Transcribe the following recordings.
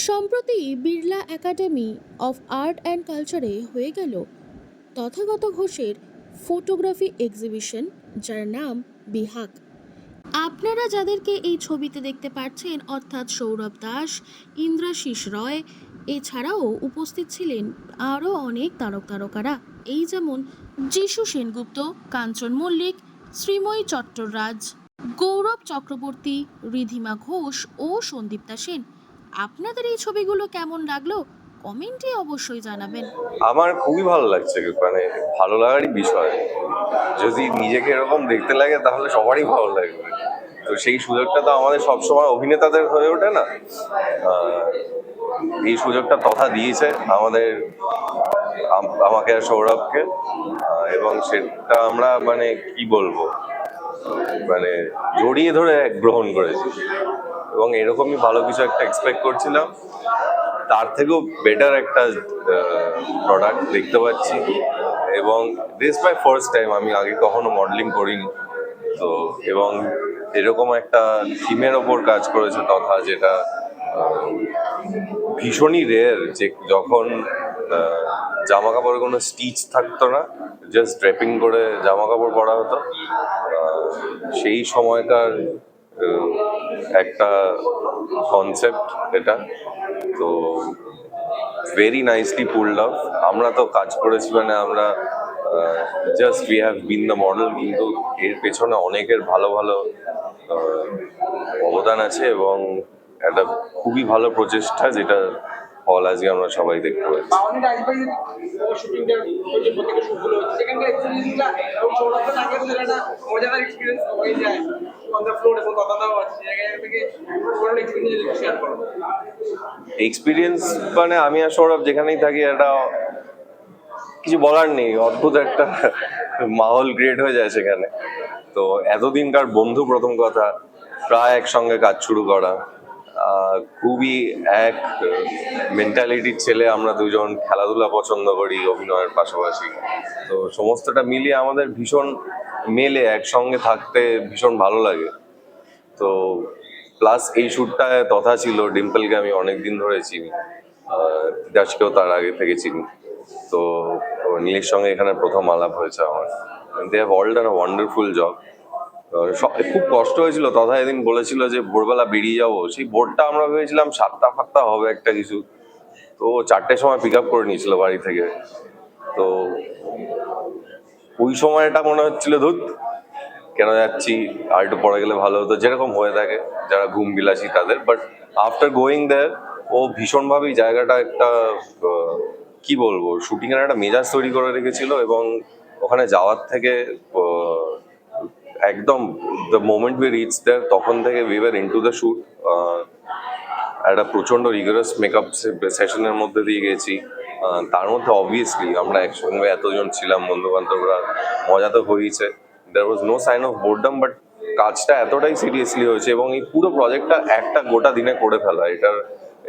সম্প্রতি Birla academy of art and কালচারে হয়ে গেল তথাগত ঘোষের ফটোগ্রাফি এক্সিবিশন, যার নাম বিহাক। আপনারা যাদেরকে এই ছবিতে দেখতে পাচ্ছেন অর্থাৎ সৌরভ দাস ইন্দ্রাশিস রয়, এছাড়াও উপস্থিত ছিলেন আরও অনেক তারক তারকারা। এই যেমন যিশু সেনগুপ্ত, কাঞ্চন মল্লিক, শ্রীময়ী চট্টরাজ, গৌরব চক্রবর্তী, রিধিমা ঘোষ ও সন্দীপ্তা সেন। আপনাদের এই ছবিগুলো কেমন লাগল? কমেন্টে অবশ্যই জানাবেন। আমার খুবই ভালো লাগছে মানে ভালো লাগারই বিষয়। যদি নিজেকে এরকম দেখতে লাগে, তাহলে সবারই ভালো লাগবে। তো সেই সুযোগটা তো আমাদের সবসময় অভিনেতাদের হয়ে ওঠে না। এই সুযোগটা তথা দিয়েছে আমাদের আমাকে আর সৌরভকে। এবং সেটা আমরা মানে কি বলব? মানে জড়িয়ে ধরে গ্রহণ করেছি। এবং এরকমই ভালো কিছু একটা এক্সপেক্ট করছিলাম। তার থেকেও বেটার একটা প্রোডাক্ট দেখতে পাচ্ছি। এবং দিস মাই ফার্স্ট টাইম আমি আগে কখনো মডেলিং করিনি। তো, এবং এরকম একটা থিমের ওপর কাজ করেছে তথা যেটা ভীষণই রেয়ার যে যখন জামা কাপড়ে কোনো স্টিচ থাকতো না জাস্ট ড্রেপিং করে জামা কাপড় পরা হতো সেই সময়কার একটা কনসেপ্ট এটা। তো ভেরি নাইসলি পুলড অফ আমরা তো কাজ করেছি মানে আমরা just we have been the model কিন্তু এর পেছনে অনেকের ভালো ভালো অবদান আছে এবং একটা খুবই ভালো প্রচেষ্টা যেটা ফল আজকে আমরা সবাই দেখতে পাচ্ছি। এক্সপিরিয়েন্স এক্সপিরিয়েন্স মানে আমি আর সৌরভ যেখানেই থাকি, একটা কিছু বলার নেই, অদ্ভুত একটা মাহল ক্রিয়েট হয়ে যায় সেখানে। তো এতদিনকার বন্ধু প্রথম কথা, প্রায় একসঙ্গে কাজ শুরু করা। খুবই এক মেন্টালিটির ছেলে, আমরা দুজন খেলাধুলা পছন্দ করি, অভিনয়ের পাশাপাশি। তো সমস্তটা মিলিয়ে আমাদের ভীষণ মেলে একসঙ্গে থাকতে ভীষণ ভালো লাগে। তো প্লাস এই শ্যুটটায় তথা ছিল, ডিম্পলকে আমি অনেক দিন ধরে চিনি। তিতাসকেও তার আগে থেকে চিনি। তো নীলের সঙ্গে এখানে প্রথম আলাপ হয়েছে আমার। They have all done wonderful job খুব কষ্ট হয়েছিল। তথা এদিন বলেছিল যে, ভোরবেলা বেরিয়ে যাব। সেই বোর্ডটা আমরা ভেবেছিলাম সাতটা ফাতটা হবে একটা কিছু। তো চারটের সময় পিক আপ করে নিয়েছিল বাড়ি থেকে। তো ওই সময়টা মনে হচ্ছিল, ধুত, কেন যাচ্ছি? আর একটু পরে গেলে ভালো হতো, যেরকম হয়ে থাকে, যারা ঘুম বিলাসী তাদের। বাট আফটার গোয়িং দেয়ার ও ভীষণভাবেই জায়গাটা একটা কি বলব শুটিং এর একটা মেজাজ তৈরি করে রেখেছিল এবং ওখানে যাওয়ার থেকে একদম the moment we reach there তখন থেকে we were into the shoot একটা প্রচণ্ড রিগারাস মেকআপ সেশনের মধ্যে দিয়ে গেছি। তার মধ্যে অবভিয়াসলি আমরা একসঙ্গে এতজন ছিলাম বন্ধু বান্ধবরা মজা তো হয়েছে। There was no sign of boredom but কাজটা এতটাই সিরিয়াসলি হয়েছে এবং এই পুরো প্রজেক্টটা একটা গোটা দিনে করে ফেলা। এটার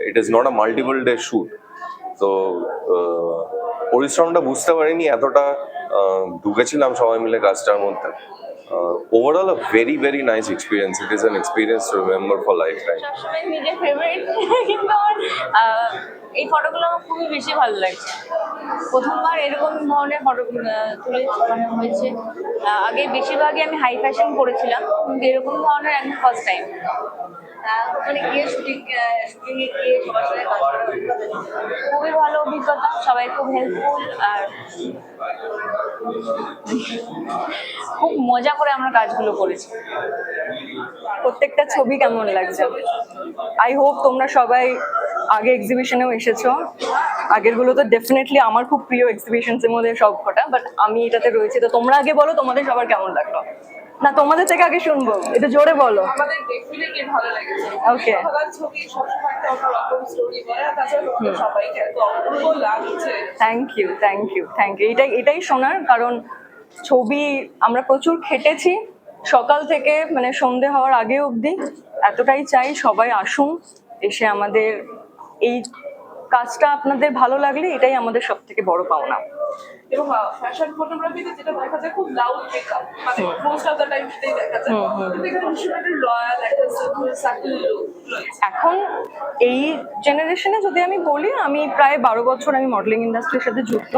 it is not a multiple day shoot তো পরিশ্রমটা বুঝতে পারিনি এতটা ঢুকেছিলাম সবাই মিলে কাজটার মধ্যে। Overall a very very nice experience it is an experience to remember for life time সবসময় নিজের ফেভারিট কিন্তু আমার এই ফটোগুলো আমার খুবই বেশি ভালো লাগছে। প্রথমবার এরকম ধরনের ফটো তুলে মানে হয়েছে। আগে বেশিরভাগই আমি হাই ফ্যাশন করেছিলাম, কিন্তু এরকম ধরনের আমি ফার্স্ট টাইম ওখানে গিয়ে শুটিং শুটিংয়ে গিয়ে সবার সাথে কাজ করার অভিজ্ঞতা খুবই ভালো অভিজ্ঞতা, সবাই খুব হেল্পফুল আর খুব মজা করে আমরা কাজগুলো করেছি। প্রত্যেকটা ছবি কেমন লাগছে? আই হোপ তোমরা সবাই আগে এক্সিবিশনেও এসেছ। আগেরগুলো তো ডেফিনেটলি আমার খুব প্রিয় এক্সিবিশনসের মধ্যে সব কটা বাট আমি এটাতে রয়েছি। তো তোমরা আগে বলো, তোমাদের সবার কেমন লাগল? না তোমাদের থেকে আগে শুনব। এটা জোরে বলো। আমাদের ডেফিনেটলি ভালো লেগেছে Okay. সবার ছবি সবসময় একটা অন্যরকম স্টোরি বলে তাছাড়া সবাইকে এত অপূর্ব লাগছে। Thank you thank you thank you এটাই এটাই শোনার কারণ ছবি আমরা প্রচুর খেটেছি। সকাল থেকে মানে সন্ধে হওয়ার আগে অবধি এতটাই চাই সবাই আসুন এসে আমাদের এই কাজটা আপনাদের ভালো লাগলে এটাই আমাদের সব থেকে বড় পাওনা। এবং ফ্যাশন ফটোগ্রাফিতে যেটা দেখা যায় খুব লাউড মেকআপ মানে মোস্ট অফ দ্য টাইম সেটাই দেখা যায়। কিন্তু এখানে ভীষণ একটা এখন এই জেনারেশনে যদি আমি বলি আমি প্রায় বারো বছর আমি মডেলিং ইন্ডাস্ট্রির সাথে যুক্ত।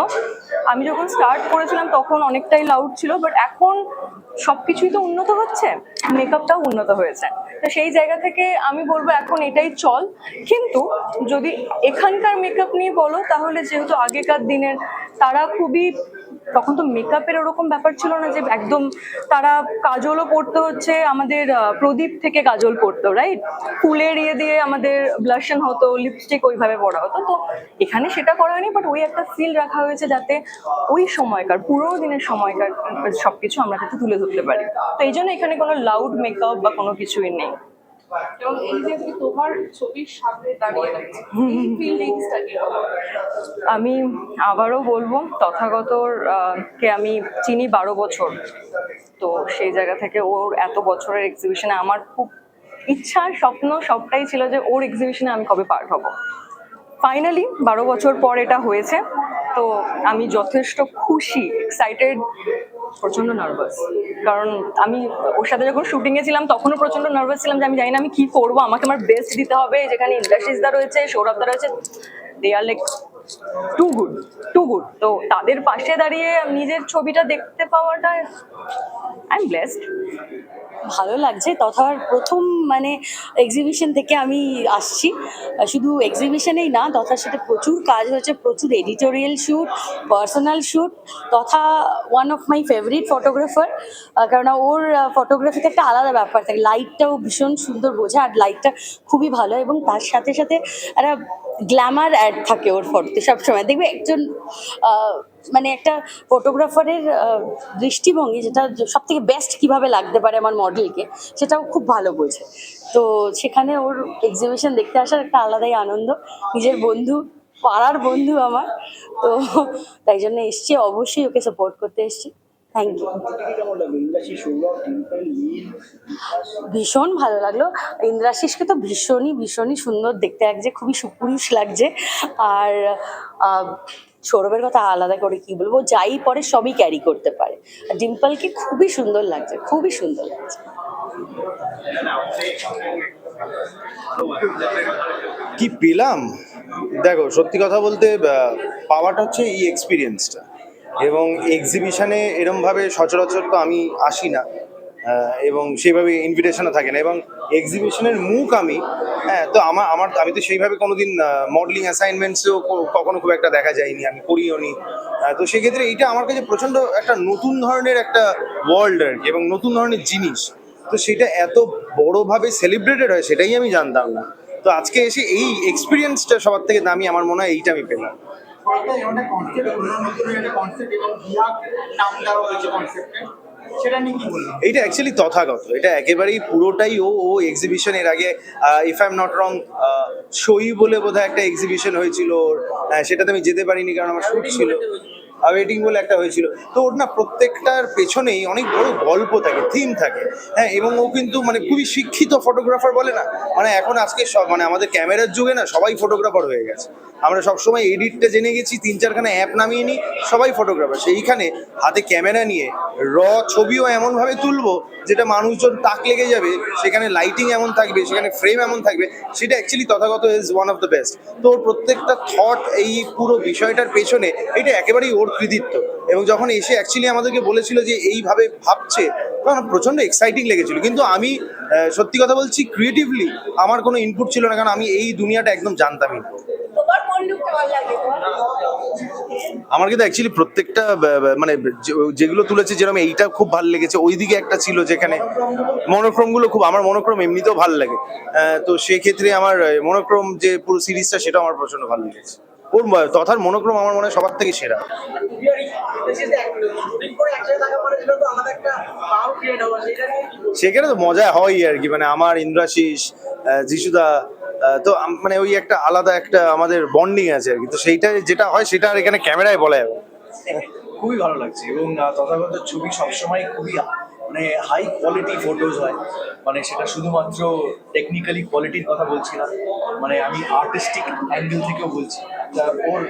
আমি যখন স্টার্ট করেছিলাম তখন অনেকটাই লাউড ছিল বাট এখন সব কিছুই তো উন্নত হচ্ছে মেকআপটাও উন্নত হয়েছে। তো সেই জায়গা থেকে আমি বলব এখন এটাই চল। কিন্তু যদি এখানকার মেকআপ নিয়ে বলো তাহলে যেহেতু আগেকার দিনের তারা খুবই তখন তো মেকআপের ওরকম ব্যাপার ছিল না যে একদম তারা কাজলও পড়তে হচ্ছে, আমাদের প্রদীপ থেকে কাজল পড়তো রাইট ফুলের ইয়ে দিয়ে আমাদের ব্লাশন হতো লিপস্টিক ওইভাবে পড়া হতো। তো এখানে সেটা করা হয়নি বাট ওই একটা ফিল রাখা হয়েছে যাতে ওই সময়কার পুরোনো দিনের সময়কার সবকিছু আমরা যাতে তুলে ধরতে পারি। তো এই জন্য এখানে কোনো লাউড মেকআপ বা কোনো কিছুই নেই। এবং এই যে তুমি তোমার ছবির সামনে দাঁড়িয়ে রয়েছে, এই ফিলিংসটা আমি আবারও বলব তথাগতর কে আমি চিনি বারো বছর। তো সেই জায়গা থেকে ওর এত বছরের এক্সিবিশনে আমার খুব ইচ্ছা স্বপ্ন সবটাই ছিল যে ওর এক্সিবিশনে আমি কবে পার্ট হব। ফাইনালি বারো বছর পর এটা হয়েছে, তো আমি যথেষ্ট খুশি এক্সাইটেড প্রচণ্ড নার্ভাস কারণ আমি ওর সাথে যখন শুটিংয়ে ছিলাম, তখনও প্রচণ্ড নার্ভাস ছিলাম যে আমি জানি না আমি কি করব, আমাকে আমার বেস্ট দিতে হবে। যেখানে ইন্ডাস্ট্রিজদা রয়েছে সৌরভদা রয়েছে they are like too good too good তো তাদের পাশে দাঁড়িয়ে নিজের ছবিটা দেখতে পাওয়াটা আই এম ব্লেসড ভালো লাগছে। তথা প্রথম মানে এক্সিবিশন থেকে আমি আসছি। শুধু এক্সিবিশনেই না, তথার সাথে প্রচুর কাজ হয়েছে, প্রচুর এডিটোরিয়াল শ্যুট পার্সোনাল শ্যুট তথা one of my favourite photographer কারণ ওর ফটোগ্রাফিতে একটা আলাদা ব্যাপার থাকে। লাইটটাও ভীষণ সুন্দর বোঝে, আর লাইটটা খুবই ভালো এবং তার সাথে সাথে একটা গ্ল্যামার অ্যাড থাকে ওর ফটোতে সবসময় দেখবে একজন মানে একটা ফটোগ্রাফারের দৃষ্টিভঙ্গি যেটা সব থেকে বেস্ট কীভাবে লাগতে পারে আমার মডেলকে সেটাও খুব ভালো বোঝে। তো সেখানে ওর এক্সিবিশন দেখতে আসার একটা আলাদাই আনন্দ। নিজের বন্ধু, পাড়ার বন্ধু আমার। তো তাই জন্য এসছি, অবশ্যই ওকে সাপোর্ট করতে এসছি। থ্যাংক ইউ ভীষণ ভালো লাগল। ইন্দ্রাশিসকে তো ভীষণই ভীষণই সুন্দর দেখতে লাগছে খুবই সুপুরুষ লাগছে। আর সৌরভের কথা আলাদা করে কি বলব যাই পরে সবই ক্যারি করতে পারে। আর ডিম্পলকে খুবই সুন্দর লাগছে খুবই সুন্দর লাগছে। কি পেলাম? দেখো সত্যি কথা বলতে পাওয়াটা হচ্ছে এই এক্সপিরিয়েন্সটা এবং এক্সিবিশনে এরমভাবে সচরাচর তো আমি আসি না এবং সেইভাবে ইনভিটেশনও থাকে না, এবং এক্সিবিশনের মুখ আমি হ্যাঁ তো আমার আমার, আমি তো সেইভাবে কোনোদিন মডেলিং অ্যাসাইনমেন্টসও কখনো খুব একটা দেখা যায়নি, আমি করিও নি তো সেক্ষেত্রে এইটা আমার কাছে প্রচণ্ড একটা নতুন ধরনের একটা ওয়ার্ল্ড আর কি, এবং নতুন ধরনের জিনিস, তো সেটা এত বড়োভাবে সেলিব্রেটেড হয় সেটাই আমি জানতাম না, তো আজকে এসে এই এক্সপিরিয়েন্সটা সবার থেকে দামি, আমার মনে হয় এইটা আমি পেলাম। কি বলব? এইটা অ্যাকচুয়ালি তথাগত। এটা একেবারেই পুরোটাই ও ও এক্সিবিশন এর আগে if I am not wrong সই বলে বোধহয় একটা এক্সিবিশন হয়েছিল আহ, সেটাতে আমি যেতে পারিনি কারণ আমার শুট ছিল। ওয়েটিং বলে একটা হয়েছিল। তো ওর না প্রত্যেকটার পেছনেই অনেক বড় গল্প থাকে থিম থাকে। হ্যাঁ এবং ও কিন্তু মানে খুবই শিক্ষিত ফটোগ্রাফার বলে না। মানে এখন আজকে সব মানে আমাদের ক্যামেরার যুগে না সবাই ফটোগ্রাফার হয়ে গেছে। আমরা সবসময় এডিটটা জেনে গেছি, তিন চারখানা অ্যাপ নামিয়ে নিই, সবাই ফটোগ্রাফার সেইখানে হাতে ক্যামেরা নিয়ে র ছবিও এমনভাবে তুলবো যেটা মানুষজন তাক লেগে যাবে, সেখানে লাইটিং এমন থাকবে, সেখানে ফ্রেম এমন থাকবে, সেটা actually Tathagata is one of the best তো ওর প্রত্যেকটা থট এই পুরো বিষয়টার পেছনে, এটা একেবারেই ওর কৃতিত্ব। এবং যখন এসে অ্যাকচুয়ালি আমাদেরকে বলেছিল যে এইভাবে ভাবছে তখন প্রচণ্ড এক্সাইটিং লেগেছিল। কিন্তু আমি সত্যি কথা বলছি ক্রিয়েটিভলি আমার কোনো ইনপুট ছিল না কারণ আমি এই দুনিয়াটা একদম জানতামই আমার কিন্তু অ্যাকচুয়ালি প্রত্যেকটা মানে যেগুলো তুলেছে যেরকম এইটা খুব ভালো লেগেছে ওইদিকে একটা ছিল যেখানে মনোক্রমগুলো খুব আমার মনোক্রম এমনিতেও ভালো লাগে। তো সেক্ষেত্রে আমার মনোক্রম যে পুরো সিরিজটা সেটা আমার প্রচণ্ড ভালো লেগেছে। ওর তথার মনোক্রম আমার মনে হয় সবার থেকে সেরা। সেখানে তো মজা হয় আর কি মানে আমার ইন্দ্রাশিস যিশুদা তো মানে ওই একটা আলাদা একটা আমাদের বন্ডিং আছে আর কি। তো সেইটা যেটা হয় সেটা আর এখানে ক্যামেরায় বলা যাবে খুবই ভালো লাগছে এবং তথাগত ছবি সবসময় খুবই মানে হাই কোয়ালিটি ফটোজ হয়। মানে সেটা শুধুমাত্র টেকনিক্যালি কোয়ালিটির কথা বলছি না মানে আমি আর্টিস্টিক অ্যাঙ্গেল থেকেও বলছি। ওর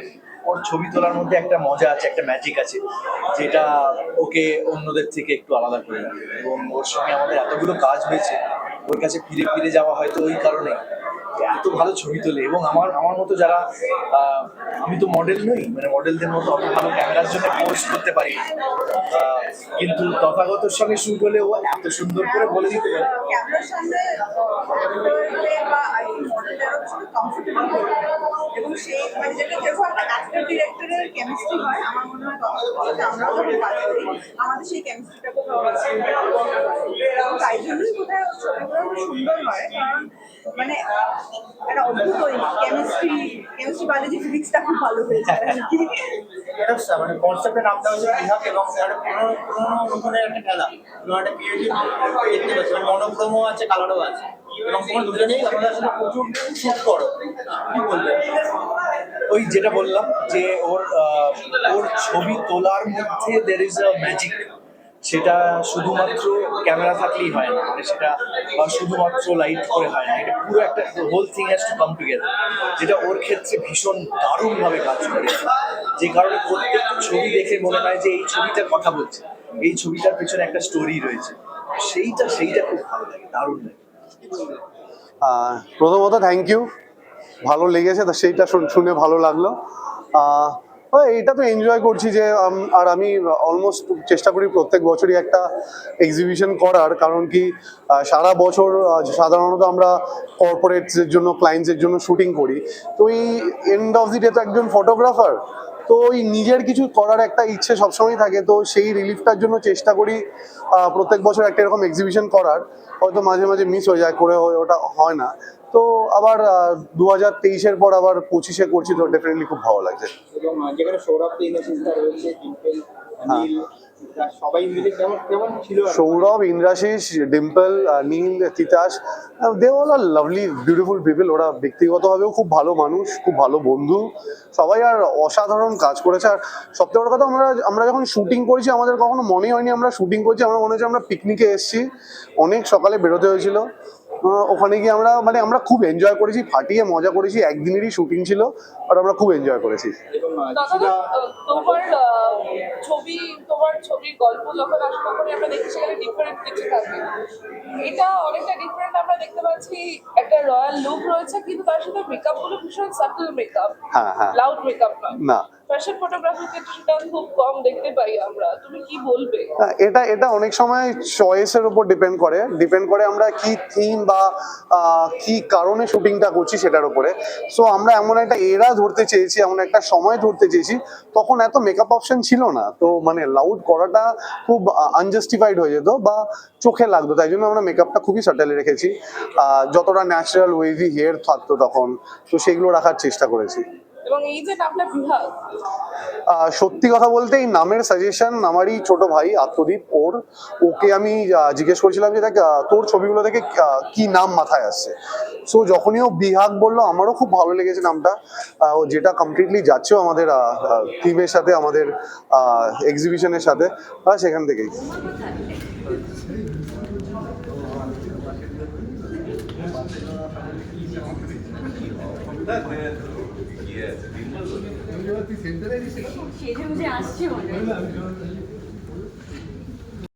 ওর ছবি তোলার মধ্যে একটা মজা আছে, একটা ম্যাজিক আছে, যেটা ওকে অন্যদের থেকে একটু আলাদা করে এবং ওর সঙ্গে আমাদের এতগুলো কাজ হয়েছে, ওর কাছে ফিরে ফিরে যাওয়া হয়তো ওই কারণে এত ভালো ছবি তোলে এবং আমার আমার মতো যারা আমি তো মডেল নই মানে মডেলদের মতো অত ভালো ক্যামেরার জন্য পোস্ট করতে পারি কিন্তু তথাগতর সঙ্গে শুরু করলে ও এত সুন্দর করে বলে দিতে পারে ক্যামেরার সামনে হয়ে বা আই মডেলেরও ছিল কমফোর্টেবল এবং সেই মানে যেটা যেরকম একটা অ্যাক্টর ডিরেক্টরের কেমিস্ট্রি হয়, আমার মনে হয় আমরাও যখন কাজ করি আমাদের সেই কেমিস্ট্রিটা তাই জন্যই ছবিগুলো সুন্দর হয়। কারণ মানে একটা অদ্ভুত কেমিস্ট্রি কেমিস্ট্রি বায়োলজি ফিজিক্সটা খুব ভালো হয়েছে আর কি। মানে কনসেপ্টের নামটা হচ্ছে বিহাক এবং একটা পুরোনো পুরোনো একটা খেলা। একটা দেখতে পাচ্ছি মানে মনোক্রমও আছে কালারও আছে। ওই যেটা বললাম যে ওর ওর ছবি তোলার মধ্যে দের ইজ আ ম্যাজিক সেটা শুধুমাত্র ক্যামেরা থাকলেই হয় না মানে সেটা শুধুমাত্র লাইট করে হয় না। এটা পুরো একটা whole thing has to come together যেটা ওর ক্ষেত্রে ভীষণ দারুণভাবে কাজ করে। যে কারণে প্রত্যেকটা ছবি দেখে মনে হয় যে এই ছবিটার কথা বলছে। এই ছবিটার পেছনে একটা স্টোরি রয়েছে। সেইটা সেইটা খুব ভালো লাগে, দারুণ লাগে। প্রথমত থ্যাংক ইউ ভালো লেগেছে তা সেইটা শুন- শুনে ভালো লাগল। আহ, ও, এইটা তো এনজয় করছি যে আর আমি অলমোস্ট চেষ্টা করি প্রত্যেক বছরই একটা এক্সিবিশন করার। কারণ কি সারা বছর সাধারণত আমরা কর্পোরেটসের জন্য ক্লায়েন্টসের জন্য শুটিং করি। তো এই এন্ড অফ দি ডে তো একজন ফটোগ্রাফার তো ওই নিজের কিছু করার একটা ইচ্ছে সবসময় থাকে। তো সেই রিলিফটার জন্য চেষ্টা করি প্রত্যেক বছর একটা এরকম এক্সিবিশন করার। হয়তো মাঝে মাঝে মিস হয়ে যায় করে হয়ে ওটা হয় না। তো আবার দু হাজার তেইশের পর আবার পঁচিশে করছি তো ডেফিনেটলি খুব ভালো লাগছে। এবং যেখানে সৌরভ রয়েছে ডিম্পল নীল এরা সবাই মিলে কেমন কেমন ছিল? Sourav Indrashish Dimple Neel Titas they all are lovely beautiful people ওরা ব্যক্তিগতভাবেও খুব ভালো মানুষ খুব ভালো বন্ধু। সবাই আর অসাধারণ কাজ করেছে। আর সবথেকে বড় কথা আমরা আমরা যখন শুটিং করেছি আমাদের কখনো মনে হয়নি আমরা শুটিং করছি আমরা মনে হচ্ছে আমরা পিকনিকে এসেছি। অনেক সকালে বেরোতে হয়েছিল। ওখানে গিয়ে আমরা মানে আমরা খুব এনজয় করেছি ফাটিয়ে মজা করেছি একদিনেরই শুটিং ছিল আর আমরা খুব এনজয় করেছি। ছবি তোমার ছবির গল্প যখন আসলে করে আমরা দেখি সেখানে ডিফারেন্ট কিছু থাকে এটা অনেকটা ডিফারেন্ট আমরা দেখতে পাচ্ছি একটা রয়্যাল লুক রয়েছে কিন্তু তার সাথে মেকআপগুলো ভীষণ সাটল মেকআপ লাউড মেকআপ না। না। ফ্যাশন ফটোগ্রাফির ক্ষেত্রে সেটা খুব কম দেখতে পাই আমরা। তুমি কি বলবে? হ্যাঁ, এটা এটা অনেক সময় চয়েসের উপর ডিপেন্ড করে। ডিপেন্ড করে আমরা কি থিম বা কি কারণে শুটিংটা করছি সেটার উপরে। সো আমরা এমন একটা এরা ধরতে চেয়েছি এমন একটা সময় ধরতে চেয়েছি তখন এত মেকআপ অপশন ছিল না। তো মানে লাউড করাটা খুব আনজাস্টিফাইড হয়ে যেত বা চোখে লাগতো। তাই জন্য আমরা মেকআপটা খুবই সাটেলে রেখেছি। যতটা ন্যাচারাল ওয়েভি হেয়ার থাকতো তখন। তো সেগুলো রাখার চেষ্টা করেছি। এবং এই যে নামটা বিভাগ সত্যি কথা বলতে এই নামের সাজেশন আমারই ছোট ভাই আত্মদীপ ওর। ওকে আমি জিজ্ঞেস করেছিলাম যে দেখ তোর ছবিগুলো থেকে কি নাম মাথায় আসছে? সো যখনই ও বিহাগ বলল আমারও খুব ভালো লেগেছে নামটা। ও যেটা কমপ্লিটলি যাচ্ছেও আমাদের থিমের সাথে আমাদের এক্সিবিশনের সাথে সেখান থেকেই। সেজে বুঝে আসছে মনে হয়।